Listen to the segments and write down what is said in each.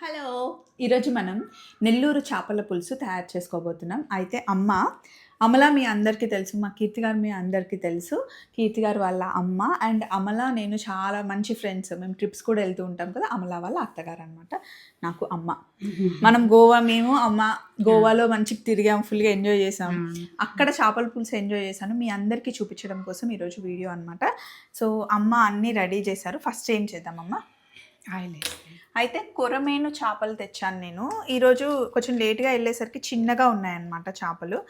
Hello. ఈరోజు మనం నెల్లూరు చేపల పులుసు తయారు చేసుకోబోతున్నాం. అయితే అమ్మ అమల మీ అందరికీ తెలుసు మా కీర్తి గారు మీ అందరికీ తెలుసు. కీర్తి గారు వాళ్ళ అమ్మ అండ్ అమల నేను చాలా మంచి ఫ్రెండ్స్. మేము ట్రిప్స్ కూడా వెళ్తూ ఉంటాం కదా అమల వాళ్ళ అత్తగారు అనమాట నాకు అమ్మ. మనం గోవా మేము అమ్మ గోవాలో మంచిగా తిరిగాం ఫుల్గా ఎంజాయ్ చేసాం. అక్కడ చేపల పులుసు ఎంజాయ్ చేశాను. మీ అందరికీ చూపించడం కోసం ఈరోజు వీడియో అనమాట సో అమ్మ అన్నీ రెడీ చేశారు. ఫస్ట్ ఏం చేద్దామమ్మ ఆయిల్ అయితే కొరమేను చేపలు తెచ్చాను నేను. ఈరోజు కొంచెం లేట్గా వెళ్ళేసరికి చిన్నగా ఉన్నాయన్నమాట చేపలు.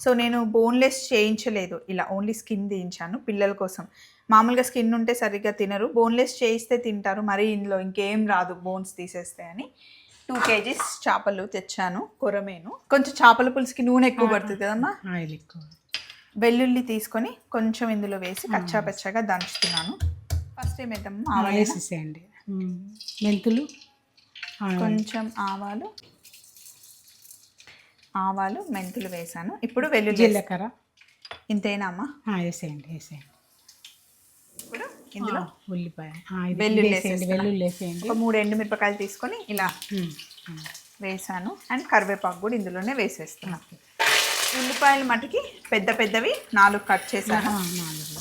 సో నేను బోన్లెస్ చేయించలేదు. ఇలా ఓన్లీ స్కిన్ తీయించాను పిల్లల కోసం. మామూలుగా స్కిన్ ఉంటే సరిగ్గా తినరు. బోన్లెస్ చేయిస్తే తింటారు. మరి ఇందులో ఇంకేం రాదు బోన్స్ తీసేస్తే అని. టూ కేజీస్ చేపలు తెచ్చాను కొరమేను. కొంచెం చేపల పులుసుకి నూనె ఎక్కువ పడుతుంది కదమ్మా. ఆయిల్ ఎక్కువ. వెల్లుల్లి తీసుకొని కొంచెం ఇందులో వేసి కచ్చా పచ్చగా దంచుతున్నాను. ఫస్ట్ ఏమేద్దాం ఆవాలు వేసేసేయండి మెంతులు. కొంచెం ఆవాలు. ఆవాలు మెంతులు వేసాను. ఇప్పుడు వెల్లుల్లి జీలకర్ర. ఇంతేనా అమ్మా? వేసేయండి వేసేయండి. ఇప్పుడు ఇందులో? ఉల్లిపాయ. వెల్లుల్లి వేసేయండి. వెల్లుల్లి వేసేయండి. ఒక మూడు ఎండుమిరపకాయలు తీసుకొని ఇలా. వేసాను. అండ్ కరివేపాకు కూడా ఇందులోనే వేసేస్తున్నాను ఉల్లిపాయలు మటుకి పెద్ద పెద్దవి నాలుగు కట్ చేశాను. నాలుగు.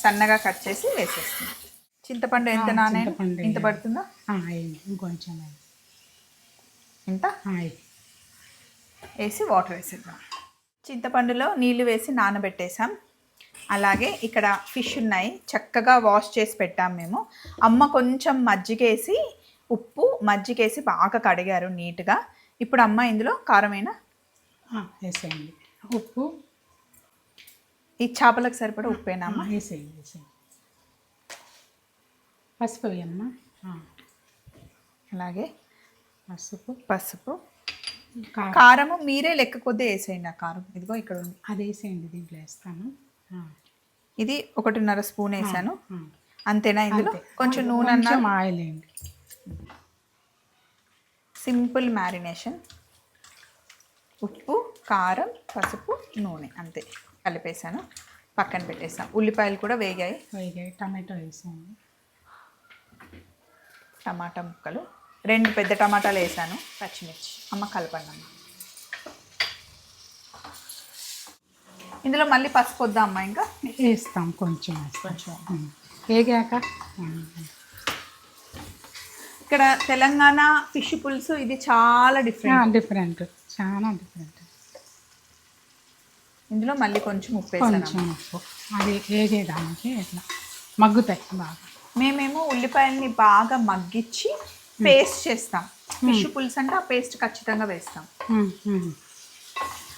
సన్నగా కట్ చేసి వేసేస్తున్నాను చింతపండు ఎంత నానే? చింతపండు ఇంత. పడుతుందా? ఇంకొంచెం వేయి. వేసి వాటర్ వేసేద్దాం. చింతపండులో నీళ్ళు వేసి నానబెట్టేసాం అలాగే ఇక్కడ ఫిష్ ఉన్నాయి. చక్కగా వాష్ చేసి పెట్టాం మేము. అమ్మ కొంచెం మజ్జిగేసి ఉప్పు మజ్జిగేసి బాగా కడిగారు నీట్గా. ఇప్పుడు అమ్మ ఇందులో కారమైన? వేసేయండి. ఉప్పు. ఈ చేపలకు సరిపడా ఉప్పేనా అమ్మ? వేసేయండి వేసేయండి. పసుపు వేయమ్మా. అలాగే. పసుపు. పసుపు. కారం. కారము మీరే లెక్క కొద్దీ వేసేయండి ఆ కారం. ఇదిగో ఇక్కడ ఉంది. అది వేసేయండి దీంట్లో వేస్తాను. ఇది ఒకటిన్నర స్పూన్ వేసాను. అంతేనా ఇందులో. కొంచెం నూనె అన్న ఆయిల్ వేయండి. Simple marination. ఉప్పు కారం పసుపు నూనె. అంతే. కలిపేసాను. పక్కన పెట్టేసాం ఉల్లిపాయలు కూడా వేగాయి. వేగాయి. టమాటో వేసేయండి. టమాటా ముక్కలు. రెండు పెద్ద టమాటాలు వేసాను పచ్చిమిర్చి. అమ్మ కలపండి అమ్మ. ఇందులో మళ్ళీ పసుపు వద్దా అమ్మ ఇంకా? వేస్తాం కొంచెం కొంచెం. వేగాక. ఇక్కడ తెలంగాణ ఫిష్ పులుసు ఇది చాలా డిఫరెంట్. డిఫరెంట్. చాలా డిఫరెంట్. ఇందులో మళ్ళీ కొంచెం ఉప్పు కొంచెం ఉప్పు. అది వేగేదానికి ఇట్లా మగ్గుతాయి బాగా. మేమేమో ఉల్లిపాయల్ని బాగా మగ్గిచ్చి పేస్ట్ చేస్తాం. ఫిష్ పులుసు అంటే ఆ పేస్ట్ ఖచ్చితంగా వేస్తాం.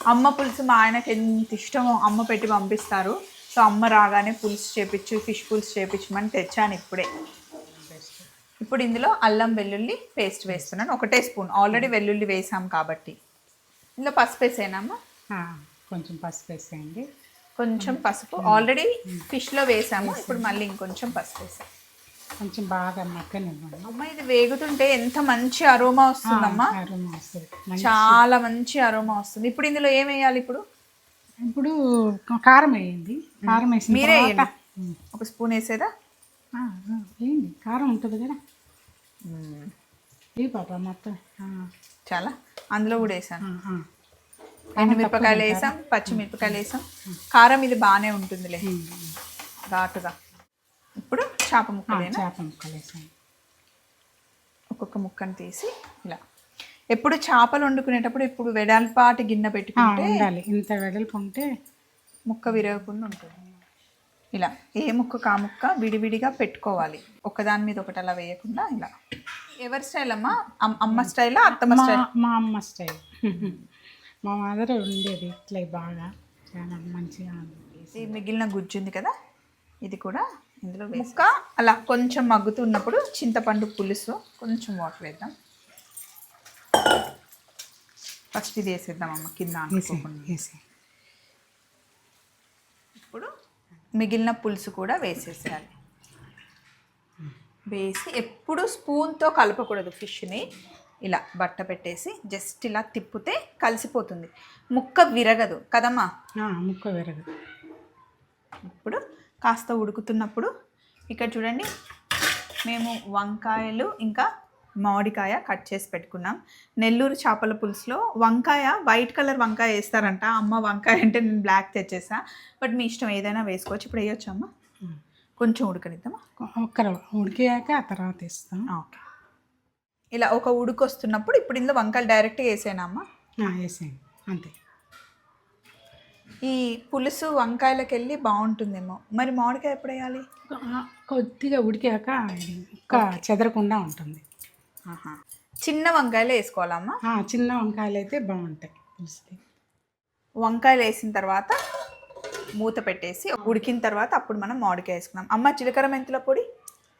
అమ్మ పులుసు మా ఆయనకి ఎంత ఇష్టమో అమ్మ పెట్టి పంపిస్తారు. సో అమ్మ రాగానే పులుసు చేపించు ఫిష్ పులుసు చేపించమని తెచ్చాను ఇప్పుడే. ఇప్పుడు ఇందులో అల్లం వెల్లుల్లి పేస్ట్ వేస్తున్నాను. ఒకటే స్పూన్. ఆల్రెడీ వెల్లుల్లి వేసాం కాబట్టి. ఇందులో పసుపు వేసేనమ్మా ఆ, కొంచెం పసుపు వేసేయండి. కొంచెం పసుపు. ఆల్రెడీ ఫిష్లో వేసాము. ఇప్పుడు మళ్ళీ ఇంకొంచెం పసుపు వేసాం కొంచెం బాగా మగ్గనివ్వండి. అమ్మ ఇది వేగుతుంటే ఎంత మంచి అరోమా వస్తుందమ్మా. అరుమ వస్తుంది. చాలా మంచి అరోమా వస్తుంది. ఇప్పుడు ఇందులో ఏం వేయాలి ఇప్పుడు? ఇప్పుడు కారం వేయండి. కారం వేసిన మీరే. ఒక స్పూన్ వేసేదా? వేయండి. కారం ఉంటుంది కదా. ఏ పాప మొత్తం. చాలా. అందులో కూడా వేసాను. ఎండుమిరపకాయలు వేసాం పచ్చిమిరపకాయలు వేసాం. కారం ఇది బాగానే ఉంటుందిలే. ఘాటుగా. ఇప్పుడు చేప ముక్కలేనా? చేప ముక్కలు వేసాను ఒక్కొక్క ముక్కను తీసి ఇలా. ఎప్పుడు చేపలు వండుకునేటప్పుడు ఇప్పుడు వెడల్పాటి గిన్నె పెట్టుకుంటే ఉండాలి. ఇంత వెడల్పు ఉంటే ముక్క విరగకుండా ఉంటుంది. ఇలా ఏ ముక్క కా ముక్క విడివిడిగా పెట్టుకోవాలి. ఒకదాని మీద ఒకటి అలా వేయకుండా ఇలా. ఎవరి స్టైల్ అమ్మా? అమ్- అమ్మ స్టైలా అత్తమ్మ స్టైల్? మా అమ్మ స్టైల్. మా మదర్ ఉండేది ఇట్లా బాగా. చాలా మంచిగా ఈ మిగిలిన గుజ్జు ఉంది కదా? ఇది కూడా ఇందులో ముక్క అలా కొంచెం మగ్గుతున్నప్పుడు చింతపండు పులుసు కొంచెం వాటర్ వేద్దాం. ఫస్ట్ ఇది వేసేద్దాం అమ్మ కింద ఇప్పుడు మిగిలిన పులుసు కూడా వేసేసేయాలి. వేసి ఎప్పుడు స్పూన్తో కలపకూడదు ఫిష్ని. ఇలా బట్ట పెట్టేసి జస్ట్ ఇలా తిప్పితే కలిసిపోతుంది. ముక్క విరగదు కదమ్మా? ముక్క విరగదు. ఇప్పుడు కాస్త ఉడుకుతున్నప్పుడు ఇక్కడ చూడండి మేము వంకాయలు ఇంకా మామిడికాయ కట్ చేసి పెట్టుకున్నాం. నెల్లూరు చేపల పులుసులో వంకాయ వైట్ కలర్ వంకాయ వేస్తారంట. అమ్మ వంకాయ అంటే నేను బ్లాక్ తెచ్చేసా. బట్ మీ ఇష్టం ఏదైనా వేసుకోవచ్చు. ఇప్పుడు వేయొచ్చు అమ్మ? కొంచెం ఉడకనిద్దామా? ఒక్కరు ఉడికాక ఆ తర్వాత ఇస్తాం ఓకే. ఇలా ఒక ఉడుకు వస్తున్నప్పుడు ఇప్పుడు ఇందులో వంకాయలు డైరెక్ట్గా వేసేనా అమ్మ? వేసేయండి. అంతే. ఈ పులుసు వంకాయలకు వెళ్ళి బాగుంటుందేమో. మరి మామిడికాయ ఎప్పుడు వేయాలి కొద్దిగా ఉడికాక ఒక్క చెదరకుండా ఉంటుంది. చిన్న వంకాయలు వేసుకోవాలమ్మా చిన్న వంకాయలు అయితే బాగుంటాయి పులుసుకి వంకాయలు వేసిన తర్వాత మూత పెట్టేసి ఉడికిన తర్వాత అప్పుడు మనం మామిడికాయ వేసుకున్నాం అమ్మ జీలకర్ర మెంతుల పొడి?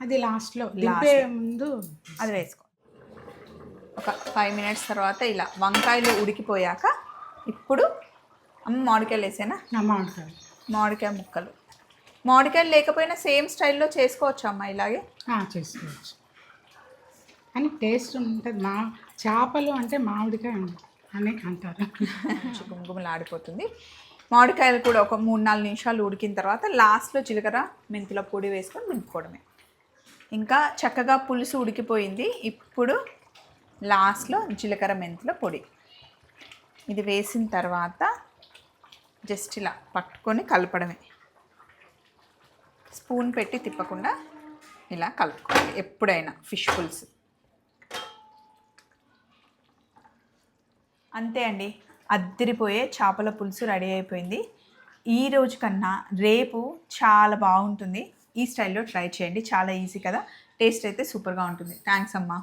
అది లాస్ట్లో. దింపే ముందు అది వేసుకో. ఒక ఫైవ్ మినిట్స్ తర్వాత ఇలా వంకాయలు ఉడికిపోయాక ఇప్పుడు అమ్మ మామిడికాయలు వేసేనా? మామిడికాయలు. మామిడికాయ ముక్కలు. మామిడికాయలు లేకపోయినా సేమ్ స్టైల్లో చేసుకోవచ్చు అమ్మ ఇలాగే? చేసుకోవచ్చు. అని టేస్ట్ ఉంటుంది. మా చేపలు అంటే మామిడికాయ అని అంటారు. మంచి గుమగుమలాడిపోతుంది. మామిడికాయలు కూడా ఒక మూడు నాలుగు నిమిషాలు ఉడికిన తర్వాత లాస్ట్లో జీలకర్ర మెంతుల పొడి వేసుకొని దింపుకోవడమే ఇంకా చక్కగా పులుసు ఉడికిపోయింది. ఇప్పుడు లాస్ట్లో జీలకర్ర మెంతుల పొడి. ఇది వేసిన తర్వాత జస్ట్ ఇలా పట్టుకొని కలపడమే. స్పూన్ పెట్టి తిప్పకుండా ఇలా కలుపుకోవాలి ఎప్పుడైనా ఫిష్ పులుసు. అంతే అండి అద్దరిపోయే చేపల పులుసు రెడీ అయిపోయింది. ఈ రోజు కన్నా రేపు చాలా బాగుంటుంది. ఈ స్టైల్లో ట్రై చేయండి చాలా ఈజీ కదా. టేస్ట్ అయితే సూపర్గా ఉంటుంది. థ్యాంక్స్ అమ్మా.